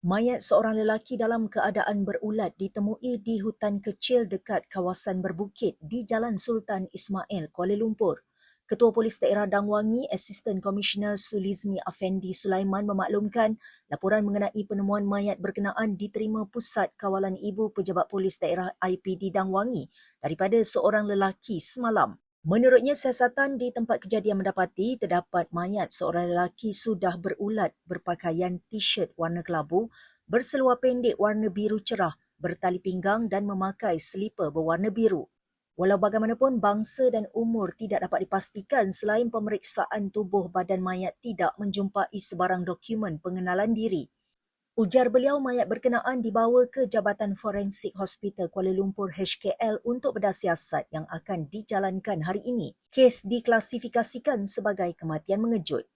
Mayat seorang lelaki dalam keadaan berulat ditemui di hutan kecil dekat kawasan berbukit di Jalan Sultan Ismail, Kuala Lumpur. Ketua Polis Daerah Dangwangi, Asisten Komisioner Sulizmi Afendi Sulaiman memaklumkan laporan mengenai penemuan mayat berkenaan diterima Pusat Kawalan Ibu Pejabat Polis Daerah IPD Dangwangi daripada seorang lelaki semalam. Menurutnya, siasatan di tempat kejadian mendapati terdapat mayat seorang lelaki sudah berulat berpakaian t-shirt warna kelabu, berseluar pendek warna biru cerah, bertali pinggang dan memakai selipar berwarna biru. Walau bagaimanapun, bangsa dan umur tidak dapat dipastikan selain pemeriksaan tubuh badan mayat tidak menjumpai sebarang dokumen pengenalan diri. Ujar beliau mayat berkenaan dibawa ke Jabatan Forensik Hospital Kuala Lumpur HKL untuk bedah siasat yang akan dijalankan hari ini. Kes diklasifikasikan sebagai kematian mengejut.